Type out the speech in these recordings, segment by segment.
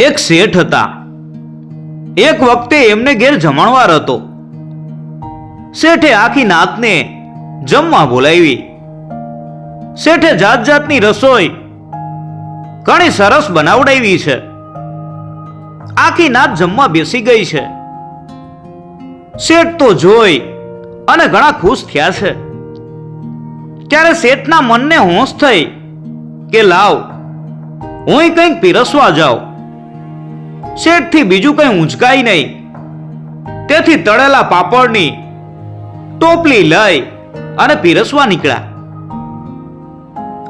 એક શેઠ હતા. એક વખતે એમને ઘેર જમણવાર હતો. શેઠે આખી નાતને જમવા બોલાવી. શેઠે જાત જાતની રસોઈ ઘણી સરસ બનાવડાવી છે. આખી નાત જમવા બેસી ગઈ છે. શેઠ તો જોઈ અને ઘણા ખુશ થયા છે. ત્યારે શેઠના મનને હોંશ થઈ કે લાવ હું કંઈક પીરસવા જાઉં. શેઠથી બીજું કંઈ ઊંચકાય નહીં. તેથી તળેલા પાપડની ટોપલી લઈ અને પીરસવા નીકળ્યા.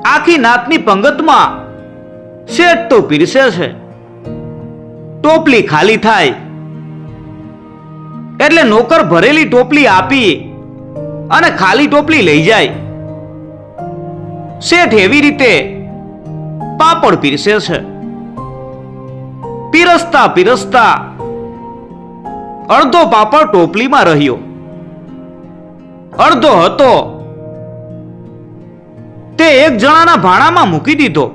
આખી નાતની પંગતમાં શેઠ તો પીરસે છે. ટોપલી ખાલી થાય. એટલે નોકર ભરેલી ટોપલી આપી અને ખાલી ટોપલી લઈ જાય. શેઠ એવી રીતે પાપડ પીરસે છે. પીરસતા પીરસતા અડધો પાપડ ટોપલીમાં રહ્યો. અડધો હતો. તે એક જણાના ભાણામાં મૂકી દીધો.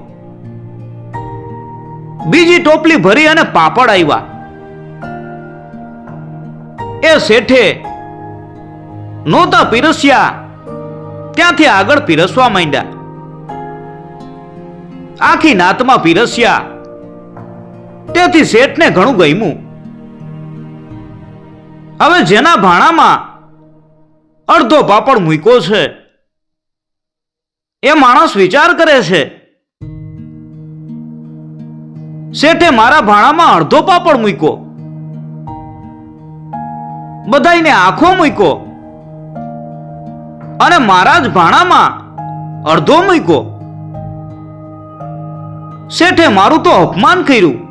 બીજી ટોપલી ભરી અને પાપડ આવ્યા એ શેઠે નહોતા પીરસ્યા. ત્યાંથી આગળ પીરસવા માંડ્યા. આખી નાતમાં પીરસ્યા. તેથી શેઠને ઘણું ગમ્યું. હવે જેના ભાણામાં અડધો પાપડ મૂક્યો છે, એ માણસ વિચાર કરે છે, શેઠે મારા ભાણામાં અડધો પાપડ મૂક્યો. બધાને આંખો મૂક્યો. અને મારા જ ભાણામાં અડધો મૂક્યો. શેઠે મારું તો અપમાન કર્યું.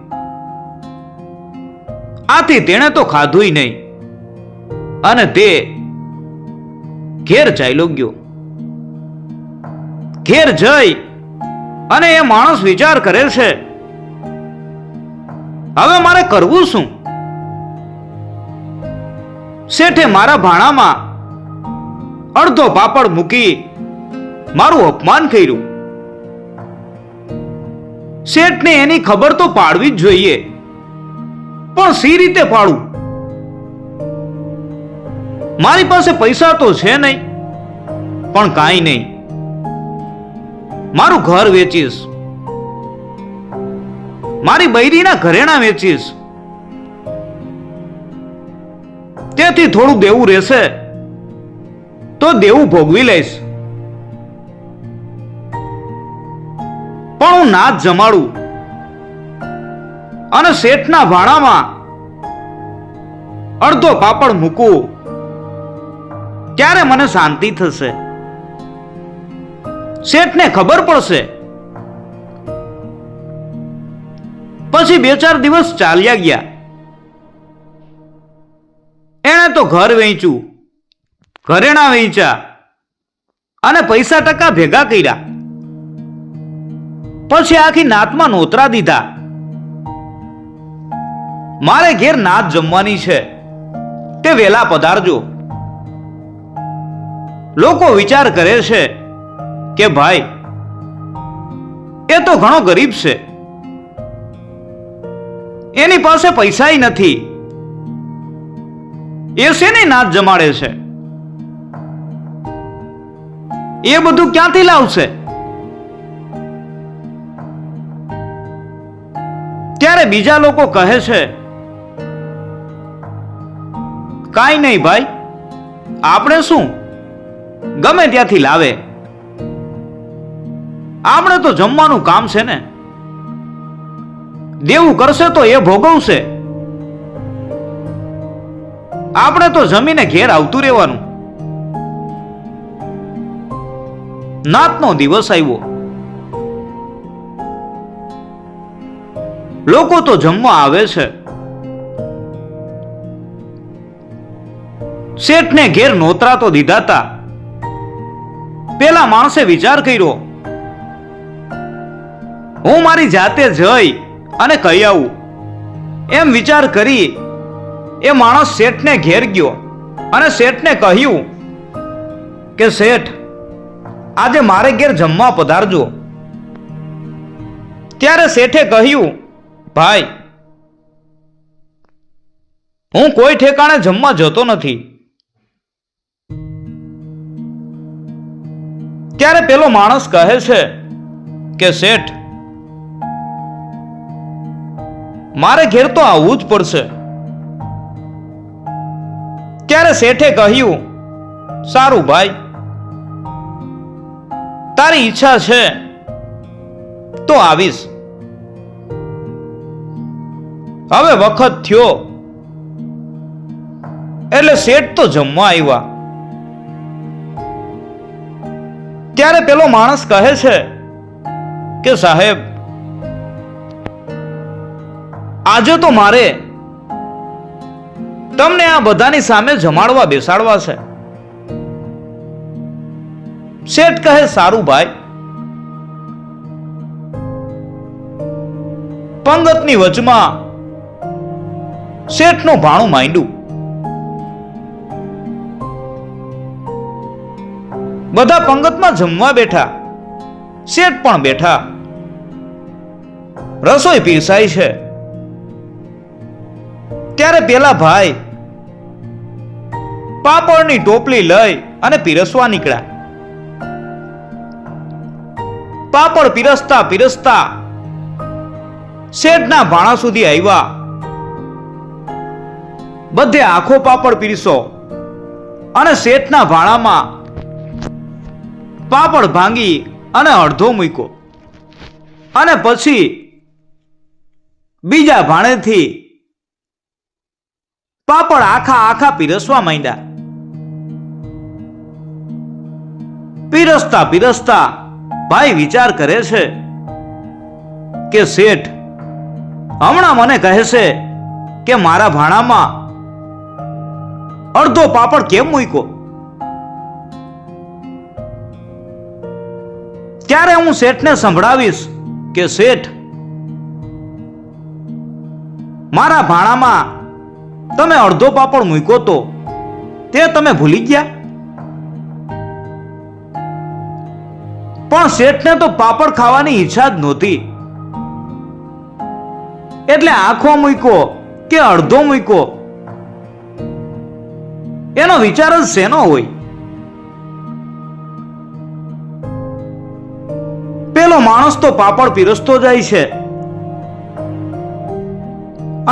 આથી તેણે તો ખાધુંય નહીં. અને તે ઘેર ચાલ્યો ગયો. ઘેર જઈ અને એ માણસ વિચાર કરે છે, હવે મારે કરવું શું? શેઠે મારા ભાણામાં અડધો પાપડ મૂકી મારું અપમાન કર્યું. શેઠને એની ખબર તો પાડવી જ જોઈએ. પણ સી રીતે પાડું મારી પાસે પૈસા તો છે નહીં, પણ કાંઈ નહીં. મારું ઘર વેચીશ. મારી બૈરીના ઘરેણા વેચીશ. તેથી થોડું દેવું રહેશે, તો દેવું ભોગવી લઈશ. પણ હું નાચ જમાડું. અને શેઠના ભાણામાં અડધો પાપડ મૂકું. ત્યારે મને શાંતિ થશે? શેઠને ખબર પડશે. પછી બે ચાર દિવસ ચાલ્યા ગયા. એણે તો ઘર વેચ્યું, ઘરેણા વેચ્યા અને પૈસા ટકા ભેગા કર્યા. પછી આખી નાતમાં નોતરા દીધા. મારે ઘેર નાત જમવાની છે. તે વેલા પધારજો. લોકો વિચાર કરે છે કે ભાઈ, એ તો ઘણો ગરીબ છે. એની પાસે પૈસાય નથી. એ શેને નાચ જમાડે છે? એ બધું ક્યાંથી લાવશે? ત્યારે બીજા લોકો કહે છે કાંઈ નહીં ભાઈ. આપણે શું? ગમે ત્યાંથી લાવે. આપણે તો જમવાનું કામ છે ને. દેવું કરશે તો એ ભોગવશે. આપણે તો જમીને ઘેર આવતું રહેવાનું. નાતનો દિવસ આવ્યો. લોકો તો જમવા આવે છે. શેઠને ઘેર નોતરા તો દીધા તા પેલા માણસે વિચાર કર્યો, હું મારી જાતે જઈ અને કહી આવું. એમ વિચાર કરી એ માણસ શેઠને ઘેર ગયો અને શેઠને કહ્યું કે, શેઠ, આજે મારે ઘેર જમવા પધારજો. ત્યારે શેઠે કહ્યું, ભાઈ, હું કોઈ ઠેકાણે જમવા જતો નથી. ત્યારે પેલો માણસ કહે છે કે, શેઠ, મારે ઘેર તો આવવું જ પડશે. ત્યારે શેઠે કહ્યું, સારું ભાઈ, તારી ઈચ્છા છે તો આવીશ. હવે વખત થયો. એટલે શેઠ તો જમવા આવ્યા. ત્યારે પેલો માણસ કહે છે કે, સાહેબ, આજે તો મારે તમને આ બધાની સામે જમાડવા બેસાડવા છે. શેઠ કહે, સારું ભાઈ. પંગતની વચમાં શેઠનું ભાણું માંડ્યું. બધા પંગતમાં જમવા બેઠા. શેઠ પણ બેઠા. રસોઈ પીરસાય છે. ત્યારે પેલા ભાઈ પાપડની ટોપલી લઈ અને પીરસવા નીકળ્યા. પાપડ પીરસતા પીરસતા શેઠના ભાણા સુધી આવ્યા. બધે આખો પાપડ પીરસો અને શેઠના ભાણામાં પાપડ ભાંગી અને અડધો મૂક્યો. અને પછી બીજા ભાણેથી પાપડ આખા આખા પીરસવા માંડ્યા. પીરસતા પીરસતા ભાઈ વિચાર કરે છે કે શેઠ, હમણાં મને કહે છે કે મારા ભાણામાં અડધો પાપડ કેમ મૂક્યો? ત્યારે હું શેઠને સંભળાવીશ કે શેઠ, મારા ભાણામાં તમે અડધો પાપડ મૂક્યો તો તે તમે ભૂલી ગયા? પણ શેઠને તો પાપડ ખાવાની ઈચ્છા જ નહોતી. એટલે આખો મૂક્યો કે અડધો મૂક્યો? એનો વિચાર જ શેનો હોય? પેલો માણસ તો પાપડ પીરસતો જાય છે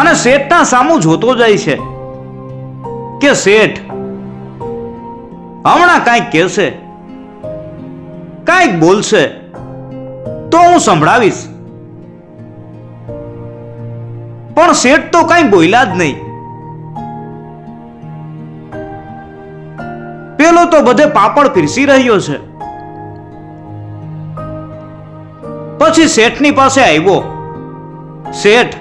અને શેઠના સામું જોતો જાય છે કે શેઠ, હમણાં કાંઈક કહેશે, કાંઈક બોલશે તો હું સંભળાવીશ. પણ શેઠ તો કઈ બોલ્યા જ નહીં. પેલો તો બધે પાપડ પીરસી રહ્યો છે. પછી શેઠની પાસે આવ્યો. શેઠ,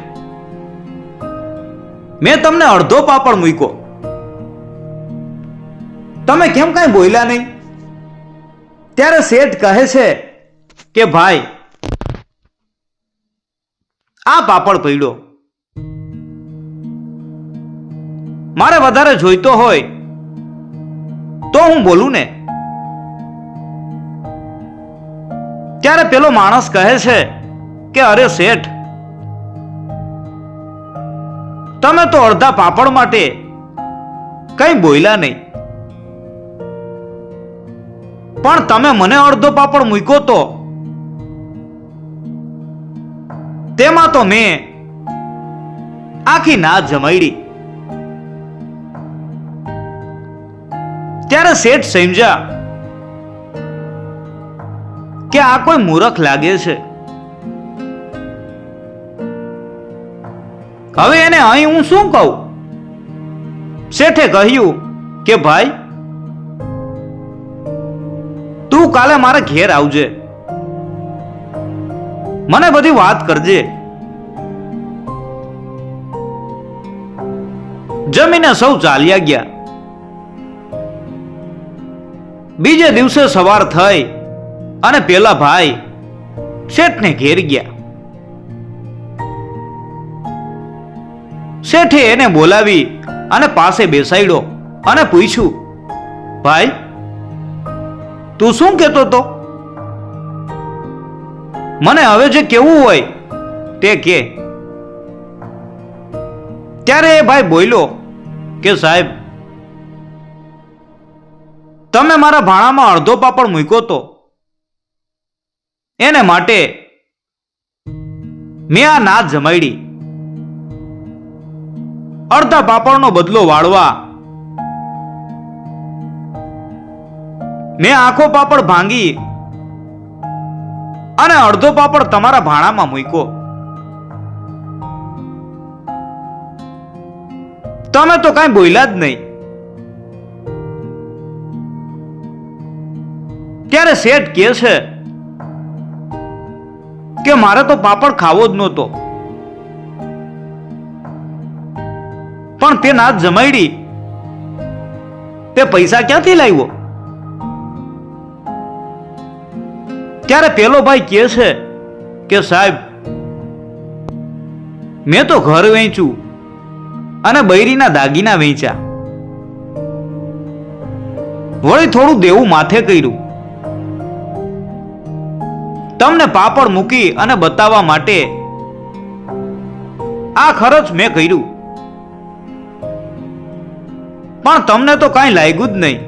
મેં તમને અડધો પાપડ મૂક્યો. તમે કેમ કાંઈ બોલ્યા નહીં? ત્યારે શેઠ કહે છે કે, ભાઈ, આ પાપડ પડ્યો મારે વધારે જોઈતો હોય તો હું બોલું ને. ત્યારે પેલો માણસ કહે છે કે, અરે શેઠ, તમે તો અડધા પાપડ માટે કઈ બોલ્યા નહીં. પણ તમે મને અડધો પાપડ મૂક્યો તો તેમાં તો મેં આખી ના જમાડી ત્યારે શેઠ સમજ્યા કે આ કોઈ મૂરખ લાગે છે? હવે એને અહીં હું શું કહું? શેઠે કહ્યું કે, ભાઈ, તું કાલે મારા ઘેર આવજે. મને બધી વાત કરજે. જમીને સૌ ચાલ્યા ગયા. બીજે દિવસે સવાર થઈ. અને પેલા ભાઈ શેઠને ઘેર ગયા. શેઠે એને બોલાવી અને પાસે બેસાડ્યો અને પૂછ્યું, ભાઈ, તું શું કહેતો તો મને હવે જે કેવું હોય તે કે. ત્યારે એ ભાઈ બોલ્યો કે, સાહેબ, તમે મારા ભાણામાં અડધો પાપડ મૂક્યો તો એને માટે મેં આ ના જમાડી. અડધા પાપડનો બદલો વાળવા મેં આખો પાપડ ભાંગી અને અડધો પાપડ તમારા ભાણામાં મૂક્યો. તમે તો કાંઈ બોલ્યા જ નહીં. ત્યારે શેઠ કે છે કે મારે તો પાપડ ખાવો જ નહોતો. પણ તે ના જમાડી તે પૈસા ક્યાંથી લાવ્યો? ત્યારે પેલો ભાઈ કહે છે કે, સાહેબ, મેં તો ઘર વેચ્યું અને બૈરીના દાગીના વેચ્યા. વળી થોડું દેવું માથે કર્યું. તમને પાપડ મૂકી અને બતાવવા માટે આ ખર્ચ મેં કર્યું. પણ તમને તો કાંઈ લાગ્યું જ નહીં.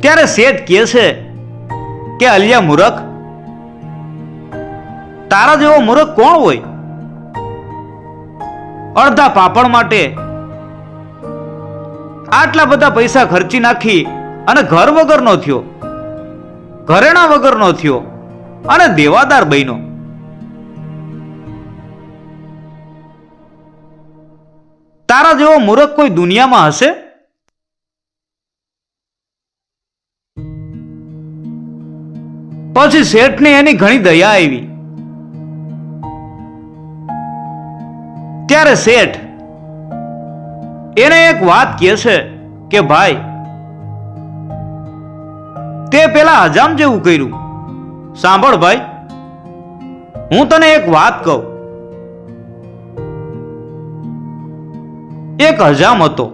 ત્યારે શેઠ કહે છે કે, અલિયા મૂરખ, તારા જેવો મૂરખ કોણ હોય? અડધા પાપડ માટે આટલા બધા પૈસા ખર્ચી નાખી અને ઘર વગરનો થયો. ઘરેણા વગરનો થયો અને દેવાદાર બન્યો. તારા જેવો મૂરખ કોઈ દુનિયામાં હશે? પછી શેઠને એની ઘણી દયા આવી. ત્યારે શેઠ, એને એક વાત કહે છે કે, ભાઈ તે પેલા હજામ જેવું કર્યું. સાંભળ ભાઈ, હું તને એક વાત કહું. એક હજામ હતો.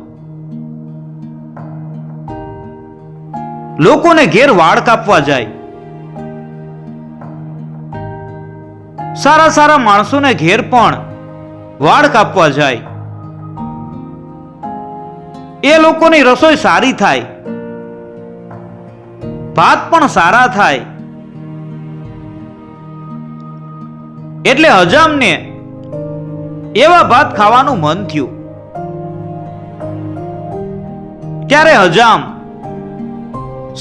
લોકોને ઘેર વાળ કાપવા જાય. સારા સારા માણસોને ઘેર પણ વાળ કાપવા જાય. એ લોકોની રસોઈ સારી થાય. ભાત પણ સારા થાય. એટલે હજામને એવા ભાત ખાવાનું મન થયું. ત્યારે હજામ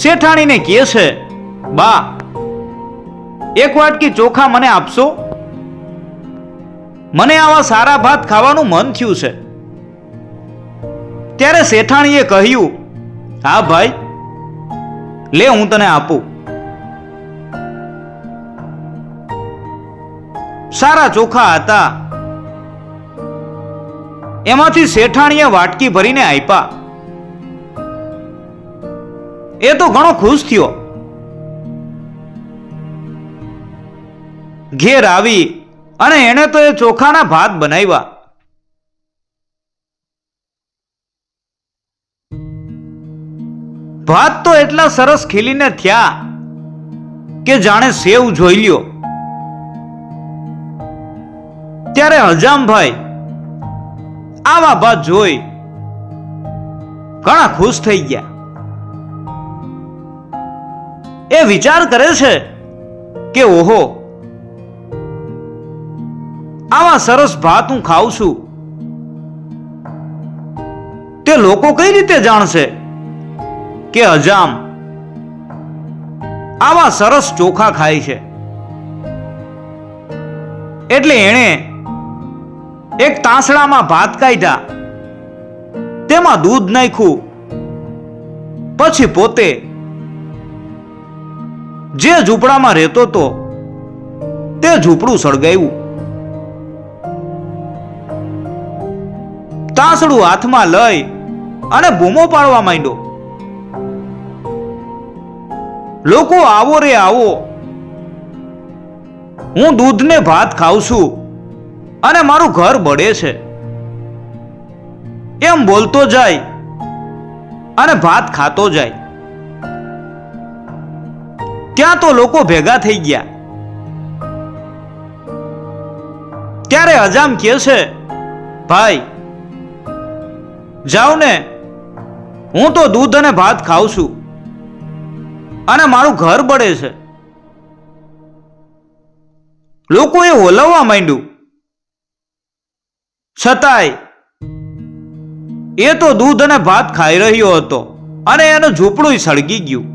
શેઠાણીને કહે છે, બા, એક વાટકી ચોખા મને આપશો? મને આવા સારા ભાત ખાવાનું મન થયું છે. ત્યારે શેઠાણીએ કહ્યું, હા ભાઈ લે, હું તને આપું. સારા ચોખા હતા. એમાંથી શેઠાણીએ વાટકી ભરીને આપ્યા એ તો ઘણો ખુશ થયો. ઘેર આવી અને એણે તો એ ચોખાના ભાત બનાવ્યા. ભાત તો એટલા સરસ ખીલીને થયા કે જાણે સેવ જોઈ લ્યો. ત્યારે હજામભાઈ આવા ભાત જોઈ ઘણા ખુશ થઈ ગયા. એ વિચાર કરે છે કે ઓહો, આવા સરસ ભાત હું ખાઉં છું. તે લોકો કઈ રીતે જાણશે? કે હજામ આવા સરસ ચોખા ખાય છે. એટલે એણે એક તાંસડામાં ભાત કાઢ્યા. તેમાં દૂધ નાખ્યું. પછી પોતે જે ઝૂંપડામાં રહેતો હતો તે ઝૂંપડું સળગાવ્યું. તાંસડું હાથમાં લઈ અને બૂમો પાડવા માંડ્યો. લોકો આવો રે આવો. હું દૂધને ભાત ખાઉં છું અને મારું ઘર બળે છે. એમ બોલતો જાય અને ભાત ખાતો જાય. ત્યાં તો લોકો ભેગા થઈ ગયા. ત્યારે હજામ કે છે, ભાઈ જાઓ ને હું તો દૂધ અને ભાત ખાઉં છું. અને મારું ઘર બળે છે. લોકોએ ઓલવવા માંડ્યું. છતાંય, એ તો દૂધ અને ભાત ખાઈ રહ્યો હતો અને એનું ઝૂંપડું સળગી ગયું.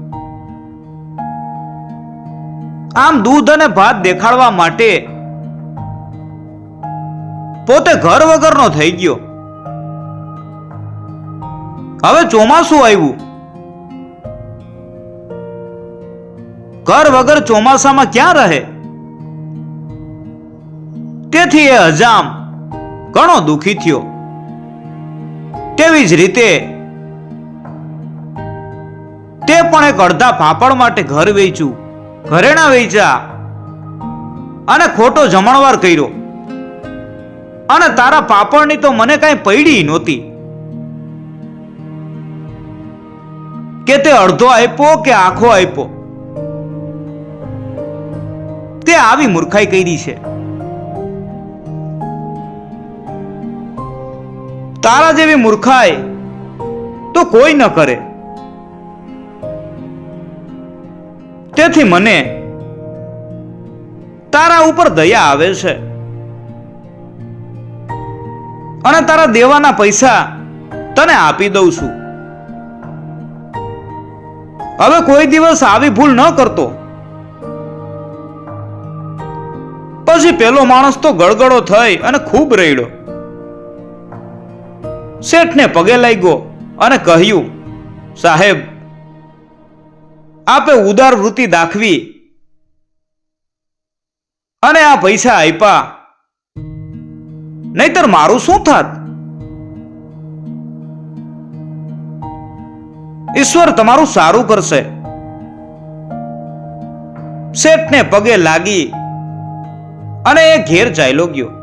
આમ દૂધ અને ભાત દેખાડવા માટે પોતે ઘર વગરનો થઈ ગયો. હવે ચોમાસું આવ્યું. ઘર વગર ચોમાસામાં ક્યાં રહે? તેથી એ હજામ ઘણો દુખી થયો. તેવી જ રીતે તે પણ એક અડધા પાપડ માટે ઘર વેચ્યું. ઘરેણા વેચ્યા અને ખોટો જમણવાર કર્યો. અને તારા પાપડની તો મને કાંઈ પડી નહોતી. કે તે અડધો આપ્યો કે આખો આપ્યો? તે આવી મૂર્ખાઈ કરી છે. તારા જેવી મૂર્ખાઈ તો કોઈ ન કરે. તેથી મને તારા ઉપર દયા આવે છે. અને તારા દેવાના પૈસા તને આપી દઉં છું. હવે કોઈ દિવસ આવી ભૂલ ન કરતો. પછી પેલો માણસ તો ગળગળો થઈ અને ખૂબ રડ્યો. શેઠને પગે લાગ્યો અને કહ્યું, સાહેબ, આપે ઉદાર વૃત્તિ દાખવી અને આ પૈસા આપ્યા. નહીતર મારું શું થાત? ઈશ્વર તમારું સારું કરશે. શેઠને પગે લાગી અને એ ઘેર ચાલ્યો ગયો.